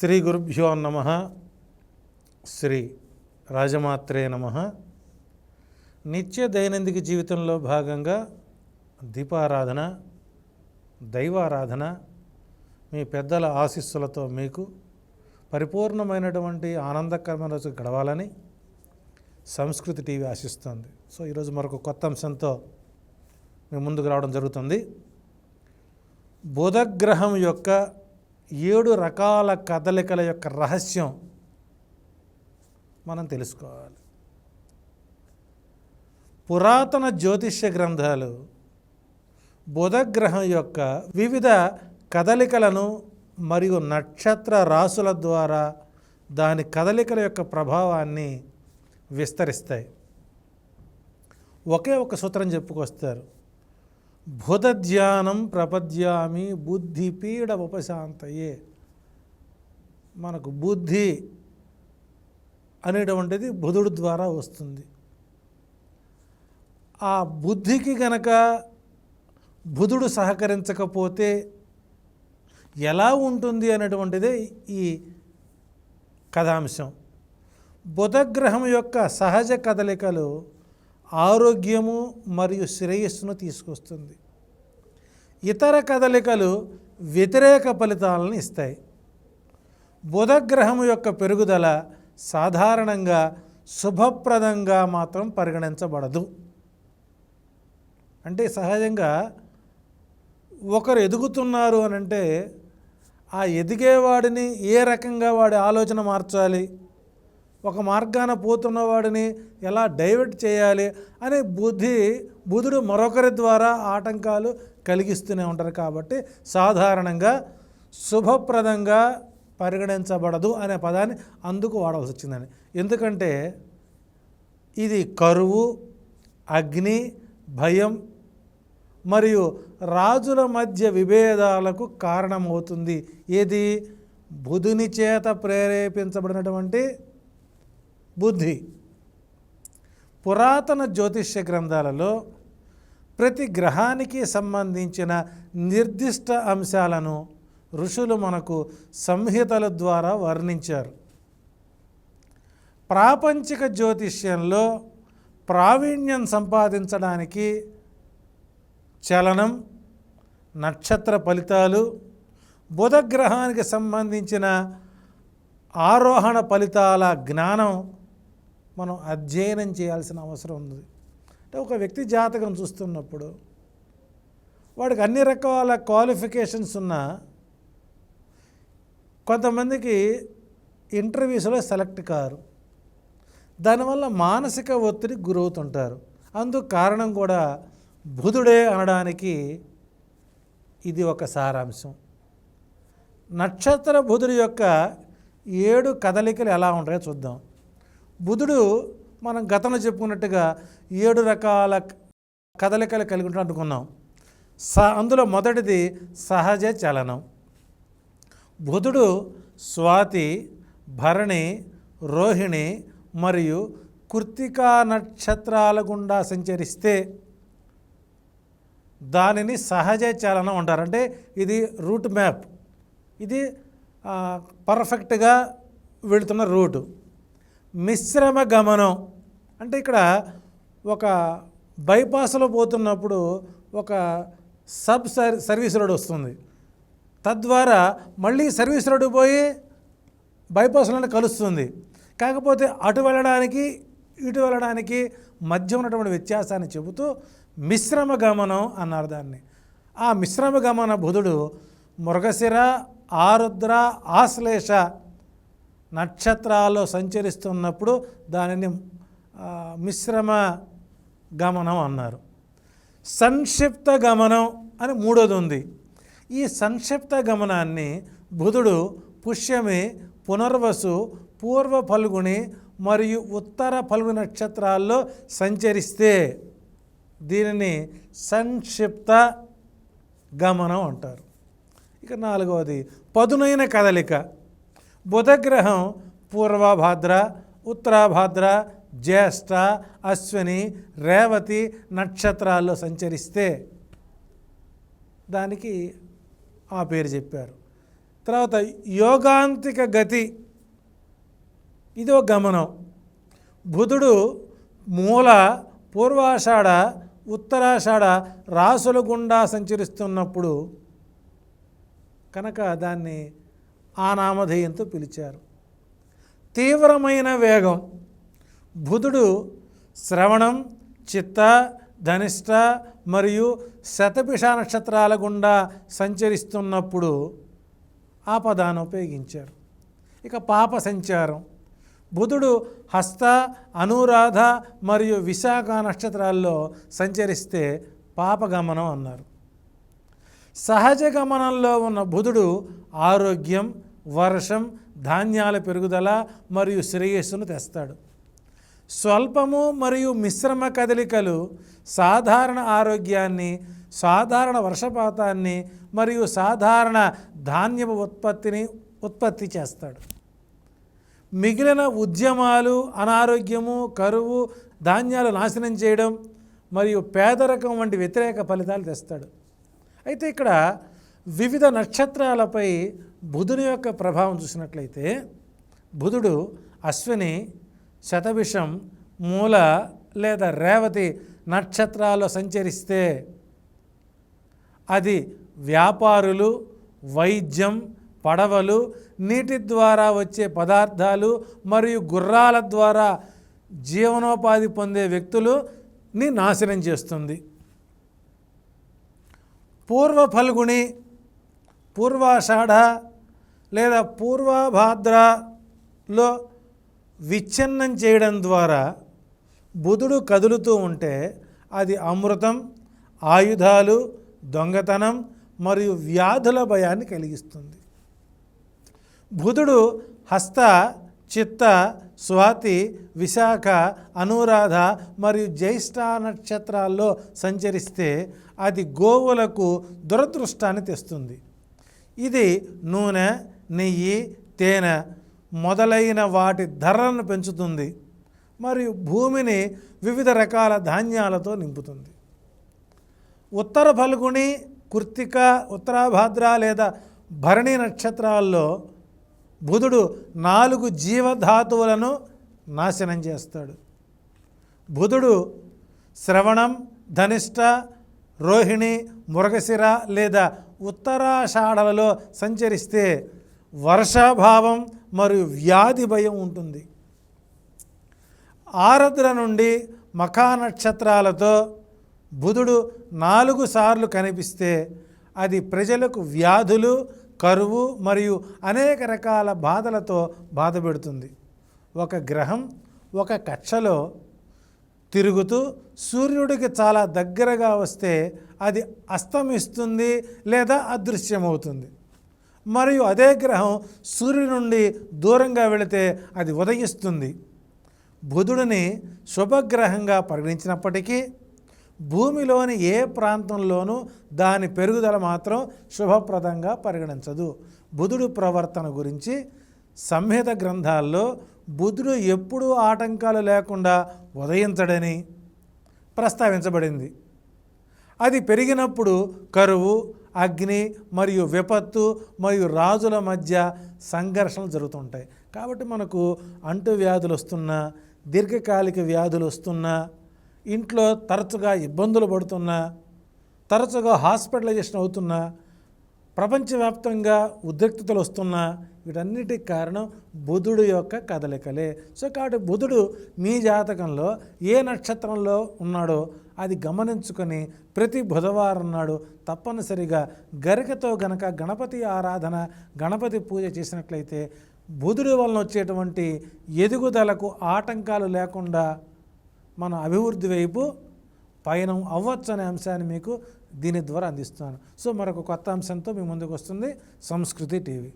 శ్రీ గురుభ్యో నమ. శ్రీ రాజమాత్రే నమ. నిత్య దైనందిక జీవితంలో భాగంగా దీపారాధన దైవారాధన మీ పెద్దల ఆశీస్సులతో మీకు పరిపూర్ణమైనటువంటి ఆనందకరమైన రోజు గడవాలని సంస్కృతి టీవీ ఆశిస్తుంది. సో ఈరోజు మరొక కొత్త అంశంతో మీ ముందుకు రావడం జరుగుతుంది. బుధగ్రహం యొక్క ఏడు రకాల కదలికల యొక్క రహస్యం మనం తెలుసుకోవాలి. పురాతన జ్యోతిష్య గ్రంథాలు బుధగ్రహం యొక్క వివిధ కదలికలను మరియు నక్షత్ర రాసుల ద్వారా దాని కదలికల యొక్క ప్రభావాన్ని విస్తరిస్తాయి. ఒకే ఒక సూత్రం చెప్పుకొస్తారు. బుధ ధ్యానం ప్రపద్యామి బుద్ధి పీడ ఉపశాంతయే. మనకు బుద్ధి అనేటువంటిది బుధుడు ద్వారా వస్తుంది. ఆ బుద్ధికి గనక బుధుడు సహకరించకపోతే ఎలా ఉంటుంది అనేటువంటిదే ఈ కథాంశం. బుధగ్రహం యొక్క సహజ కదలికలు ఆరోగ్యము మరియు శ్రేయస్సును తీసుకొస్తుంది. ఇతర కదలికలు వ్యతిరేక ఫలితాలను ఇస్తాయి. బుధగ్రహం యొక్క పెరుగుదల సాధారణంగా శుభప్రదంగా మాత్రం పరిగణించబడదు. అంటే సహజంగా ఒకరు ఎదుగుతున్నారు అని అంటే ఆ ఎదిగేవాడిని ఏ రకంగా వాడి ఆలోచన మార్చాలి? ఒక మార్గాన పోతున్న వాడిని ఎలా డైవర్ట్ చేయాలి అనే బుద్ధి బుధుడు మరొకరి ద్వారా ఆటంకాలు కలిగిస్తూనే ఉంటారు కాబట్టి సాధారణంగా శుభప్రదంగా పరిగణించబడదు అనే పదాన్ని అందుకు వాడవలసి వచ్చిందని. ఎందుకంటే ఇది కరువు అగ్ని భయం మరియు రాజుల మధ్య విభేదాలకు కారణమవుతుంది. ఏది? బుధుని చేత ప్రేరేపించబడినటువంటి బుద్ధి. పురాతన జ్యోతిష్య గ్రంథాలలో ప్రతి గ్రహానికి సంబంధించిన నిర్దిష్ట అంశాలను ఋషులు మనకు సంహితల ద్వారా వర్ణించారు. ప్రాపంచిక జ్యోతిష్యంలో ప్రావీణ్యం సంపాదించడానికి చలనం నక్షత్ర ఫలితాలు బుధగ్రహానికి సంబంధించిన ఆరోహణ ఫలితాల జ్ఞానం మనం అధ్యయనం చేయాల్సిన అవసరం ఉంది అంటే ఒక వ్యక్తి జాతకం చూస్తున్నప్పుడు వాడికి అన్ని రకాల క్వాలిఫికేషన్స్ ఉన్నా కొంతమందికి ఇంటర్వ్యూస్లో సెలెక్ట్ కారు. దానివల్ల మానసిక ఒత్తిడి గురవుతుంటారు. అందుకు కారణం కూడా బుధుడే అనడానికి ఇది ఒక సారాంశం. నక్షత్ర బుధుడి యొక్క ఏడు కదలికలు ఎలా ఉంటాయో చూద్దాం. బుధుడు మనం గతంలో చెప్పుకున్నట్టుగా ఏడు రకాల కదలికలు కలిగి ఉంటాడు అనుకున్నాం. స అందులో మొదటిది సహజ చలనం. బుధుడు స్వాతి భరణి రోహిణి మరియు కృత్తికా నక్షత్రాల గుండా సంచరిస్తే దానిని సహజ చలనం అంటారు. అంటే ఇది రూట్ మ్యాప్. ఇది పర్ఫెక్ట్గా వెళుతున్న రూటు. మిశ్రమ గమనం. అంటే ఇక్కడ ఒక బైపాస్లో పోతున్నప్పుడు ఒక సబ్ సర్ సర్వీస్ రోడ్ వస్తుంది. తద్వారా మళ్ళీ సర్వీస్ రోడ్డు పోయి బైపాస్లోనే కలుస్తుంది. కాకపోతే అటు వెళ్ళడానికి ఇటు వెళ్ళడానికి మధ్య ఉన్నటువంటి వ్యత్యాసాన్ని చెబుతూ మిశ్రమ గమనం అన్నారు దాన్ని. ఆ మిశ్రమ గమన బుధుడు మృగశిర ఆరుద్ర ఆశ్లేష నక్షత్రాల్లో సంచరిస్తున్నప్పుడు దానిని మిశ్రమ గమనం అన్నారు. సంక్షిప్త గమనం అని మూడోది ఉంది. ఈ సంక్షిప్త గమనాన్ని బుధుడు పుష్యమి పునర్వసు పూర్వ ఫల్గుని మరియు ఉత్తర ఫల్గుని నక్షత్రాల్లో సంచరిస్తే దీనిని సంక్షిప్త గమనం అంటారు. ఇక నాలుగవది పదునైన కదలిక. బుధగ్రహం పూర్వభాద్ర ఉత్తరాభాద్ర జ్యేష్ఠ అశ్విని రేవతి నక్షత్రాల్లో సంచరిస్తే దానికి ఆ పేరు చెప్పారు. తర్వాత యోగాంతిక గతి ఇది ఒక గమనం. బుధుడు మూల పూర్వాషాఢ ఉత్తరాషాఢ రాసుల గుండా సంచరిస్తున్నప్పుడు కనుక దాన్ని ఆ నామధేయంతో పిలిచారు. తీవ్రమైన వేగం. బుధుడు శ్రవణం చిత్త ధనిష్ట మరియు శతపిష నక్షత్రాల గుండా సంచరిస్తున్నప్పుడు ఆ పదాన్ని ఉపయోగించారు. ఇక పాప సంచారం. బుధుడు హస్త అనురాధ మరియు విశాఖ నక్షత్రాల్లో సంచరిస్తే పాపగమనం అన్నారు. సహజ గమనంలో ఉన్న బుధుడు ఆరోగ్యం వర్షం ధాన్యాల పెరుగుదల మరియు శ్రేయస్సును తెస్తాడు. స్వల్పము మరియు మిశ్రమ కదలికలు సాధారణ ఆరోగ్యాన్ని సాధారణ వర్షపాతాన్ని మరియు సాధారణ ధాన్యపు ఉత్పత్తిని ఉత్పత్తి చేస్తాడు. మిగిలిన ఉద్యమాలు అనారోగ్యము కరువు ధాన్యాలు నాశనం చేయడం మరియు పేదరికం వంటి వ్యతిరేక ఫలితాలు తెస్తాడు. అయితే ఇక్కడ వివిధ నక్షత్రాలపై బుధుని యొక్క ప్రభావం చూసినట్లయితే బుధుడు అశ్విని శతభిషం మూల లేదా రేవతి నక్షత్రాల్లో సంచరిస్తే అది వ్యాపారులు వైద్యం పడవలు నీటి ద్వారా వచ్చే పదార్థాలు మరియు గుర్రాల ద్వారా జీవనోపాధి పొందే వ్యక్తులుని నాశనం చేస్తుంది. పూర్వ ఫల్గుణి పూర్వాషాఢ లేదా పూర్వభాద్రలో విచ్ఛిన్నం చేయడం ద్వారా బుధుడు కదులుతూ ఉంటే అది అమృతం ఆయుధాలు దొంగతనం మరియు వ్యాధుల భయాన్ని కలిగిస్తుంది. బుధుడు హస్త చిత్త స్వాతి విశాఖ అనురాధ మరియు జ్యేష్ఠ నక్షత్రాల్లో సంచరిస్తే అది గోవులకు దురదృష్టాన్ని తెస్తుంది. ఇది నూనె నెయ్యి తేనె మొదలైన వాటి ధరలను పెంచుతుంది మరియు భూమిని వివిధ రకాల ధాన్యాలతో నింపుతుంది. ఉత్తర ఫల్గుణి కృత్తిక ఉత్తరాభాద్ర లేదా భరణి నక్షత్రాల్లో బుధుడు నాలుగు జీవధాతువులను నాశనం చేస్తాడు. బుధుడు శ్రవణం ధనిష్ట రోహిణి మురగశిర లేదా ఉత్తరాషాఢలలో సంచరిస్తే వర్షాభావం మరియు వ్యాధి భయం ఉంటుంది. ఆరద్ర నుండి మఖా నక్షత్రాలతో బుధుడు నాలుగు సార్లు కనిపిస్తే అది ప్రజలకు వ్యాధులు కరువు మరియు అనేక రకాల బాధలతో బాధపెడుతుంది ఒక గ్రహం ఒక కక్షలో తిరుగుతూ సూర్యుడికి చాలా దగ్గరగా వస్తే అది అస్తమిస్తుంది లేదా అదృశ్యమవుతుంది. మరియు అదే గ్రహం సూర్యుడి నుండి దూరంగా వెళితే అది ఉదయిస్తుంది. బుధుడిని శుభగ్రహంగా పరిగణించినప్పటికీ భూమిలోని ఏ ప్రాంతంలోనూ దాని పెరుగుదల మాత్రం శుభప్రదంగా పరిగణించదు. బుధుడు ప్రవర్తన గురించి సంహిత గ్రంథాల్లో బుధుడు ఎప్పుడూ ఆటంకాలు లేకుండా ఉదయించడని ప్రస్తావించబడింది. అది పెరిగినప్పుడు కరువు అగ్ని మరియు విపత్తు మరియు రాజుల మధ్య సంఘర్షణలు జరుగుతుంటాయి. కాబట్టి మనకు అంటువ్యాధులు వస్తున్నా దీర్ఘకాలిక వ్యాధులు వస్తున్నా ఇంట్లో తరచుగా ఇబ్బందులు పడుతున్నా తరచుగా హాస్పిటలైజేషన్ అవుతున్నా ప్రపంచవ్యాప్తంగా ఉద్రిక్తతలు వస్తున్న వీటన్నిటికి కారణం బుధుడు యొక్క కదలికలే. సో కాబట్టి బుధుడు మీ జాతకంలో ఏ నక్షత్రంలో ఉన్నాడో అది గమనించుకొని ప్రతి బుధవారం నాడు తప్పనిసరిగా గరికతో గనక గణపతి ఆరాధన గణపతి పూజ చేసినట్లయితే బుధుడి వలన వచ్చేటువంటి ఎదుగుదలకు ఆటంకాలు లేకుండా మన అభివృద్ధి వైపు పయనం అవ్వచ్చు అనే అంశాన్ని మీకు దీని ద్వారా అందిస్తున్నాను. సో మరొక కొత్త అంశంతో మీ ముందుకు వస్తుంది సంస్కృతి టీవీ.